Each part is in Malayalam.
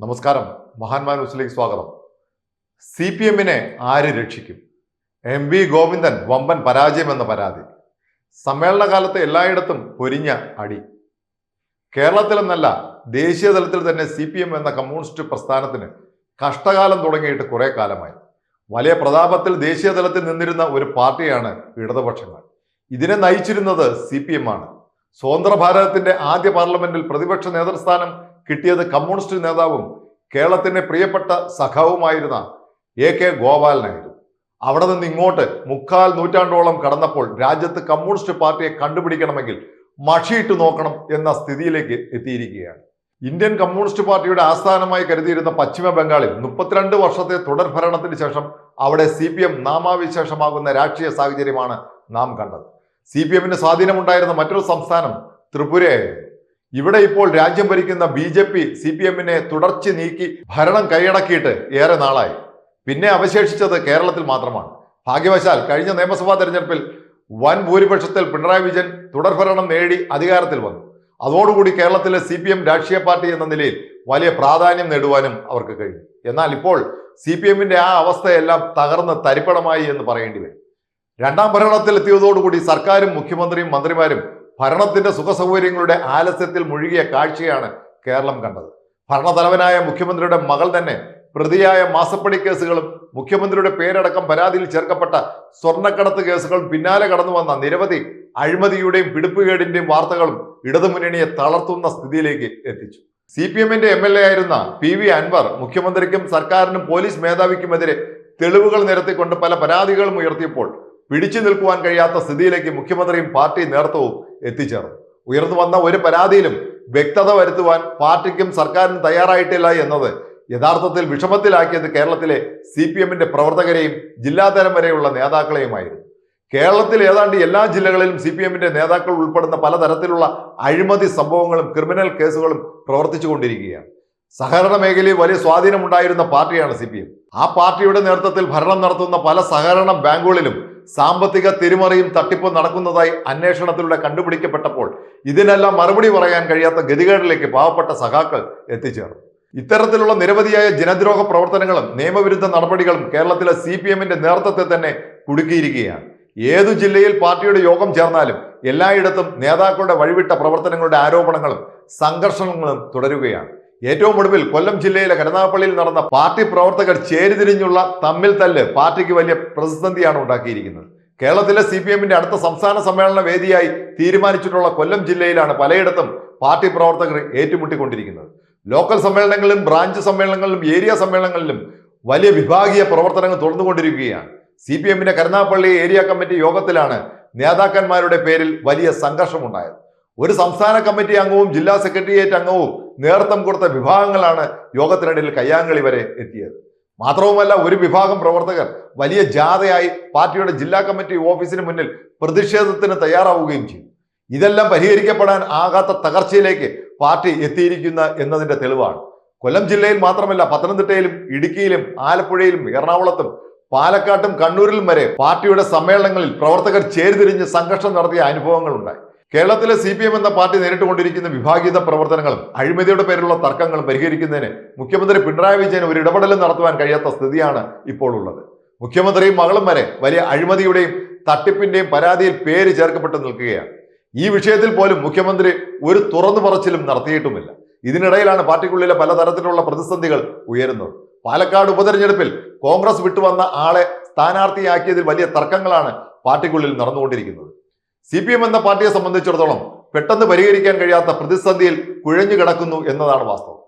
നമസ്കാരം. മഹാന്മാ ന്യൂസിലേക്ക് സ്വാഗതം. സി പി എമ്മിനെ ആര് രക്ഷിക്കും? എം വി ഗോവിന്ദൻ വമ്പൻ പരാജയമെന്ന പരാതി. സമ്മേളന കാലത്ത് എല്ലായിടത്തും പൊരിഞ്ഞ അടി. കേരളത്തിലെന്നല്ല ദേശീയ തലത്തിൽ തന്നെ സി പി എം എന്ന കമ്മ്യൂണിസ്റ്റ് പ്രസ്ഥാനത്തിന് കഷ്ടകാലം തുടങ്ങിയിട്ട് കുറേ കാലമായി. വലിയ പ്രതാപത്തിൽ ദേശീയ തലത്തിൽ നിന്നിരുന്ന ഒരു പാർട്ടിയാണ് ഇടതുപക്ഷങ്ങൾ. ഇതിനെ നയിച്ചിരുന്നത് സി പി എം ആണ്. സ്വതന്ത്ര ഭാരതത്തിന്റെ ആദ്യ പാർലമെന്റിൽ പ്രതിപക്ഷ നേതൃസ്ഥാനം കിട്ടിയത് കമ്മ്യൂണിസ്റ്റ് നേതാവും കേരളത്തിന്റെ പ്രിയപ്പെട്ട സഖാവുമായിരുന്ന എ കെ ഗോപാലനായിരുന്നു അവിടെ നിന്ന് ഇങ്ങോട്ട് മുക്കാൽ നൂറ്റാണ്ടോളം കടന്നപ്പോൾ രാജ്യത്ത് കമ്മ്യൂണിസ്റ്റ് പാർട്ടിയെ കണ്ടുപിടിക്കണമെങ്കിൽ മഷിയിട്ട് നോക്കണം എന്ന സ്ഥിതിയിലേക്ക് എത്തിയിരിക്കുകയാണ്. ഇന്ത്യൻ കമ്മ്യൂണിസ്റ്റ് പാർട്ടിയുടെ ആസ്ഥാനമായി കരുതിയിരുന്ന പശ്ചിമ ബംഗാളിൽ മുപ്പത്തിരണ്ട് വർഷത്തെ തുടർ ഭരണത്തിന് ശേഷം അവിടെ സി പി എം നാമാവിശേഷമാകുന്ന രാഷ്ട്രീയ സാഹചര്യമാണ് നാം കണ്ടത്. സി പി എമ്മിന് സ്വാധീനമുണ്ടായിരുന്ന മറ്റൊരു സംസ്ഥാനം ത്രിപുരയായിരുന്നു. ഇവിടെ ഇപ്പോൾ രാജ്യം ഭരിക്കുന്ന B J P C P എമ്മിനെ തുടർച്ച നീക്കി ഭരണം കൈയടക്കിയിട്ട് ഏറെ നാളായി. പിന്നെ അവശേഷിച്ചത് കേരളത്തിൽ മാത്രമാണ്. ഭാഗ്യവശാൽ കഴിഞ്ഞ നിയമസഭാ തെരഞ്ഞെടുപ്പിൽ വൻ ഭൂരിപക്ഷത്തിൽ പിണറായി വിജയൻ തുടർഭരണം നേടി അധികാരത്തിൽ വന്നു. അതോടുകൂടി കേരളത്തിലെ സി പി എം രാഷ്ട്രീയ പാർട്ടി എന്ന നിലയിൽ വലിയ പ്രാധാന്യം നേടുവാനും അവർക്ക് കഴിഞ്ഞു. എന്നാൽ ഇപ്പോൾ സി പി എമ്മിന്റെ ആ അവസ്ഥയെല്ലാം തകർന്ന് തരിപ്പണമായി എന്ന് പറയേണ്ടി വരും. രണ്ടാം ഭരണത്തിൽ എത്തിയതോടുകൂടി സർക്കാരും മുഖ്യമന്ത്രിയും മന്ത്രിമാരും ഭരണത്തിന്റെ സുഖസൗകര്യങ്ങളുടെ ആലസ്യത്തിൽ മുഴുകിയ കാഴ്ചയാണ് കേരളം കണ്ടത്. ഭരണതലവനായ മുഖ്യമന്ത്രിയുടെ മകൾ തന്നെ പ്രതിയായ മാസപ്പടി കേസുകളും മുഖ്യമന്ത്രിയുടെ പേരടക്കം പരാതിയിൽ ചേർക്കപ്പെട്ട സ്വർണക്കടത്ത് കേസുകളും പിന്നാലെ കടന്നു വന്ന നിരവധി അഴിമതിയുടെയും പിടിപ്പുകേടിന്റെയും വാർത്തകളും ഇടതുമുന്നണിയെ തളർത്തുന്ന സ്ഥിതിയിലേക്ക് എത്തിച്ചു. സി പി എമ്മിന്റെ എം എൽ എ ആയിരുന്ന പി വി അൻവർ മുഖ്യമന്ത്രിക്കും സർക്കാരിനും പോലീസ് മേധാവിക്കുമെതിരെ തെളിവുകൾ നിരത്തിക്കൊണ്ട് പല പരാതികളും ഉയർത്തിയപ്പോൾ പിടിച്ചു നിൽക്കുവാൻ കഴിയാത്ത സ്ഥിതിയിലേക്ക് മുഖ്യമന്ത്രിയും പാർട്ടി നേതൃത്വവും എത്തിച്ചേർന്നു. ഉയർന്നു വന്ന ഒരു പരാതിയിലും വ്യക്തത വരുത്തുവാൻ പാർട്ടിക്കും സർക്കാരിനും തയ്യാറായിട്ടില്ല എന്നത് യഥാർത്ഥത്തിൽ വിഷമത്തിലാക്കിയത് കേരളത്തിലെ സി പി എമ്മിന്റെ പ്രവർത്തകരെയും ജില്ലാതലം വരെയുള്ള നേതാക്കളെയുമായിരുന്നു. കേരളത്തിൽ ഏതാണ്ട് എല്ലാ ജില്ലകളിലും സി പി എമ്മിന്റെ നേതാക്കൾ ഉൾപ്പെടുന്ന പലതരത്തിലുള്ള അഴിമതി സംഭവങ്ങളും ക്രിമിനൽ കേസുകളും പ്രവർത്തിച്ചു കൊണ്ടിരിക്കുകയാണ് സഹകരണ മേഖലയിൽ വലിയ സ്വാധീനമുണ്ടായിരുന്ന പാർട്ടിയാണ് സി പി എം. ആ പാർട്ടിയുടെ നേതൃത്വത്തിൽ ഭരണം നടത്തുന്ന പല സഹകരണ ബാങ്കുകളിലും സാമ്പത്തിക തിരിമറിയും തട്ടിപ്പും നടക്കുന്നതായി അന്വേഷണത്തിലൂടെ കണ്ടുപിടിക്കപ്പെട്ടപ്പോൾ ഇതിനെല്ലാം മറുപടി പറയാൻ കഴിയാത്ത ഗതികേടിലേക്ക് പാവപ്പെട്ട സഖാക്കൾ എത്തിച്ചേർന്നു. ഇത്തരത്തിലുള്ള നിരവധിയായ ജനദ്രോഹ പ്രവർത്തനങ്ങളും നിയമവിരുദ്ധ നടപടികളും കേരളത്തിലെ സി പി എമ്മിന്റെ നേതൃത്വത്തെ തന്നെ കുടുക്കിയിരിക്കുകയാണ്. ഏതു ജില്ലയിൽ പാർട്ടിയുടെ യോഗം ചേർന്നാലും എല്ലായിടത്തും നേതാക്കളുടെ വഴിവിട്ട പ്രവർത്തനങ്ങളുടെ ആരോപണങ്ങളും സംഘർഷങ്ങളും തുടരുകയാണ്. ഏറ്റവും ഒടുവിൽ കൊല്ലം ജില്ലയിലെ കരുനാഗപ്പള്ളിയിൽ നടന്ന പാർട്ടി പ്രവർത്തകർ ചേരിതിരിഞ്ഞുള്ള തമ്മിൽ തല്ല് പാർട്ടിക്ക് വലിയ പ്രതിസന്ധിയാണ് ഉണ്ടാക്കിയിരിക്കുന്നത്. കേരളത്തിലെ സി പി എമ്മിന്റെ അടുത്ത സംസ്ഥാന സമ്മേളന വേദിയായി തീരുമാനിച്ചിട്ടുള്ള കൊല്ലം ജില്ലയിലാണ് പലയിടത്തും പാർട്ടി പ്രവർത്തകർ ഏറ്റുമുട്ടിക്കൊണ്ടിരിക്കുന്നത്. ലോക്കൽ സമ്മേളനങ്ങളിലും ബ്രാഞ്ച് സമ്മേളനങ്ങളിലും ഏരിയ സമ്മേളനങ്ങളിലും വലിയ വിഭാഗീയ പ്രവർത്തനങ്ങൾ തുടർന്നുകൊണ്ടിരിക്കുകയാണ്. സി പി എമ്മിന്റെ കരുനാഗപ്പള്ളി ഏരിയ കമ്മിറ്റി യോഗത്തിലാണ് നേതാക്കന്മാരുടെ പേരിൽ വലിയ സംഘർഷമുണ്ടായത്. ഒരു സംസ്ഥാന കമ്മിറ്റി അംഗവും ജില്ലാ സെക്രട്ടേറിയറ്റ് അംഗവും നേതൃത്വം കൊടുത്ത വിഭാഗങ്ങളാണ് യോഗത്തിനിടയിൽ കയ്യാങ്കളി വരെ എത്തിയത്. മാത്രവുമല്ല ഒരു വിഭാഗം പ്രവർത്തകർ വലിയ ജാഥയായി പാർട്ടിയുടെ ജില്ലാ കമ്മിറ്റി ഓഫീസിന് മുന്നിൽ പ്രതിഷേധത്തിന് തയ്യാറാവുകയും ചെയ്തു. ഇതെല്ലാം പരിഹരിക്കപ്പെടാൻ ആകാത്ത തകർച്ചയിലേക്ക് പാർട്ടി എത്തിയിരിക്കുന്ന എന്നതിന്റെ തെളിവാണ്. കൊല്ലം ജില്ലയിൽ മാത്രമല്ല പത്തനംതിട്ടയിലും ഇടുക്കിയിലും ആലപ്പുഴയിലും എറണാകുളത്തും പാലക്കാട്ടും കണ്ണൂരിലും വരെ പാർട്ടിയുടെ സമ്മേളനങ്ങളിൽ പ്രവർത്തകർ ചേരിതിരിഞ്ഞ് സംഘർഷം നടത്തിയ അനുഭവങ്ങളുണ്ടായി. കേരളത്തിലെ സി പി എം എന്ന പാർട്ടി നേരിട്ടുകൊണ്ടിരിക്കുന്ന വിഭാഗീയത പ്രവർത്തനങ്ങളും അഴിമതിയുടെ പേരിലുള്ള തർക്കങ്ങളും പരിഹരിക്കുന്നതിന് മുഖ്യമന്ത്രി പിണറായി വിജയൻ ഒരു ഇടപെടലും നടത്തുവാൻ കഴിയാത്ത സ്ഥിതിയാണ് ഇപ്പോൾ ഉള്ളത്. മുഖ്യമന്ത്രിയും മകളും വരെ വലിയ അഴിമതിയുടെയും തട്ടിപ്പിന്റെയും പരാതിയിൽ പേര് ചേർക്കപ്പെട്ട് നിൽക്കുകയാണ്. ഈ വിഷയത്തിൽ പോലും മുഖ്യമന്ത്രി ഒരു തുറന്നു പറച്ചിലും നടത്തിയിട്ടുമില്ല. ഇതിനിടയിലാണ് പാർട്ടിക്കുള്ളിലെ പലതരത്തിലുള്ള പ്രതിസന്ധികൾ ഉയരുന്നത്. പാലക്കാട് ഉപതെരഞ്ഞെടുപ്പിൽ കോൺഗ്രസ് വിട്ടുവന്ന ആളെ സ്ഥാനാർത്ഥിയാക്കിയതിൽ വലിയ തർക്കങ്ങളാണ് പാർട്ടിക്കുള്ളിൽ നടന്നുകൊണ്ടിരിക്കുന്നത്. സി പി എം എന്ന പാർട്ടിയെ സംബന്ധിച്ചിടത്തോളം പെട്ടെന്ന് പരിഹരിക്കാൻ കഴിയാത്ത പ്രതിസന്ധിയിൽ കുഴഞ്ഞു കിടക്കുന്നു എന്നതാണ് വാസ്തവം.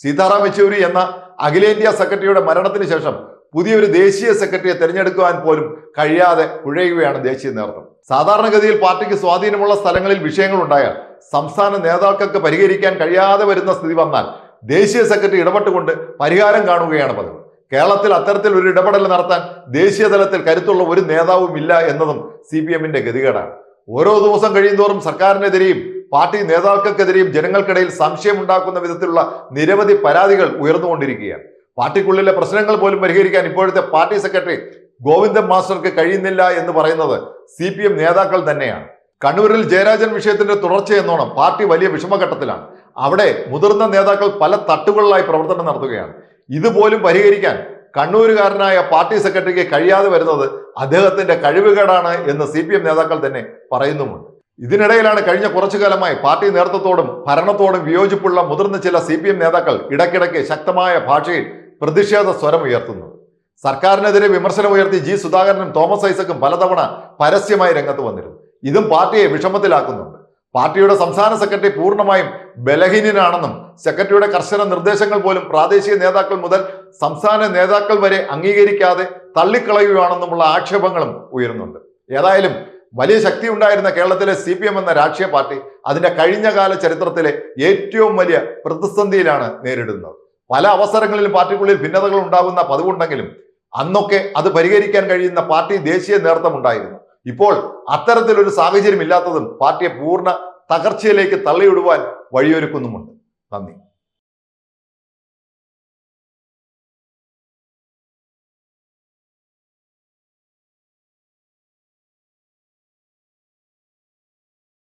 സീതാറാം യെച്ചൂരി എന്ന അഖിലേന്ത്യാ സെക്രട്ടറിയുടെ മരണത്തിന് ശേഷം പുതിയൊരു ദേശീയ സെക്രട്ടറിയെ തിരഞ്ഞെടുക്കുവാൻ പോലും കഴിയാതെ കുഴയുകയാണ് ദേശീയ നേതൃത്വം. സാധാരണഗതിയിൽ പാർട്ടിക്ക് സ്വാധീനമുള്ള സ്ഥലങ്ങളിൽ വിഷയങ്ങൾ ഉണ്ടായാൽ സംസ്ഥാന നേതാക്കൾക്ക് പരിഹരിക്കാൻ കഴിയാതെ വരുന്ന സ്ഥിതി വന്നാൽ ദേശീയ സെക്രട്ടറി ഇടപെട്ടുകൊണ്ട് പരിഹാരം കാണുകയാണ് പതിവ്. കേരളത്തിൽ അത്തരത്തിൽ ഒരു ഇടപെടൽ നടത്താൻ ദേശീയ തലത്തിൽ കരുത്തുള്ള ഒരു നേതാവും ഇല്ല എന്നതും സി പി എമ്മിന്റെ ഗതികേടാണ്. ഓരോ ദിവസം കഴിയുന്തോറും സർക്കാരിനെതിരെയും പാർട്ടി നേതാക്കൾക്കെതിരെയും ജനങ്ങൾക്കിടയിൽ സംശയം ഉണ്ടാക്കുന്ന വിധത്തിലുള്ള നിരവധി പരാതികൾ ഉയർന്നുകൊണ്ടിരിക്കുകയാണ്. പാർട്ടിക്കുള്ളിലെ പ്രശ്നങ്ങൾ പോലും പരിഹരിക്കാൻ ഇപ്പോഴത്തെ പാർട്ടി സെക്രട്ടറി ഗോവിന്ദൻ മാസ്റ്റർക്ക് കഴിയുന്നില്ല എന്ന് പറയുന്നത് സി പി എം നേതാക്കൾ തന്നെയാണ്. കണ്ണൂരിൽ ജയരാജൻ വിഷയത്തിന്റെ തുടർച്ചയെന്നോണം പാർട്ടി വലിയ വിഷമഘട്ടത്തിലാണ്. അവിടെ മുതിർന്ന നേതാക്കൾ പല തട്ടുകളിലായി പ്രവർത്തനം നടത്തുകയാണ്. ഇതുപോലും പരിഹരിക്കാൻ കണ്ണൂരുകാരനായ പാർട്ടി സെക്രട്ടറിക്ക് കഴിയാതെ വരുന്നത് അദ്ദേഹത്തിന്റെ കഴിവുകേടാണ് എന്ന് സി പി എം നേതാക്കൾ തന്നെ പറയുന്നുമുണ്ട്. ഇതിനിടയിലാണ് കഴിഞ്ഞ കുറച്ചു കാലമായി പാർട്ടി നേതൃത്വത്തോടും ഭരണത്തോടും വിയോജിപ്പുള്ള മുതിർന്ന ചില സി പി എം നേതാക്കൾ ഇടയ്ക്കിടയ്ക്ക് ശക്തമായ ഭാഷയിൽ പ്രതിഷേധ സ്വരം ഉയർത്തുന്നത് സർക്കാരിനെതിരെ വിമർശനം ഉയർത്തി ജി സുധാകരനും തോമസ് ഐസക്കും പലതവണ പരസ്യമായി രംഗത്ത് വന്നിരുന്നു. ഇതും പാർട്ടിയെ വിഷമത്തിലാക്കുന്നുണ്ട്. പാർട്ടിയുടെ സംസ്ഥാന സെക്രട്ടറി പൂർണമായും ബലഹീനനാണെന്നും സെക്രട്ടറിയുടെ കർശന നിർദ്ദേശങ്ങൾ പോലും പ്രാദേശിക നേതാക്കൾ മുതൽ സംസ്ഥാന നേതാക്കൾ വരെ അംഗീകരിക്കാതെ തള്ളിക്കളയുകയാണെന്നുമുള്ള ആക്ഷേപങ്ങളും ഉയരുന്നുണ്ട്. ഏതായാലും വലിയ ശക്തി ഉണ്ടായിരുന്ന കേരളത്തിലെ സി പി എം എന്ന രാഷ്ട്രീയ പാർട്ടി അതിന്റെ കഴിഞ്ഞകാല ചരിത്രത്തിലെ ഏറ്റവും വലിയ പ്രതിസന്ധിയിലാണ് നേരിടുന്നത്. പല അവസരങ്ങളിലും പാർട്ടിക്കുള്ളിൽ ഭിന്നതകൾ ഉണ്ടാകുന്ന പതിവുണ്ടെങ്കിലും അന്നൊക്കെ അത് പരിഹരിക്കാൻ കഴിയുന്ന പാർട്ടി ദേശീയ നേതൃത്വം ഉണ്ടായിരുന്നു. ഇപ്പോൾ അത്തരത്തിലൊരു സാഹചര്യം ഇല്ലാത്തതും പാർട്ടിയെ പൂർണ തകർച്ചയിലേക്ക് തള്ളിയിടുവാൻ വഴിയൊരുക്കുന്നുമുണ്ട്. നന്ദി.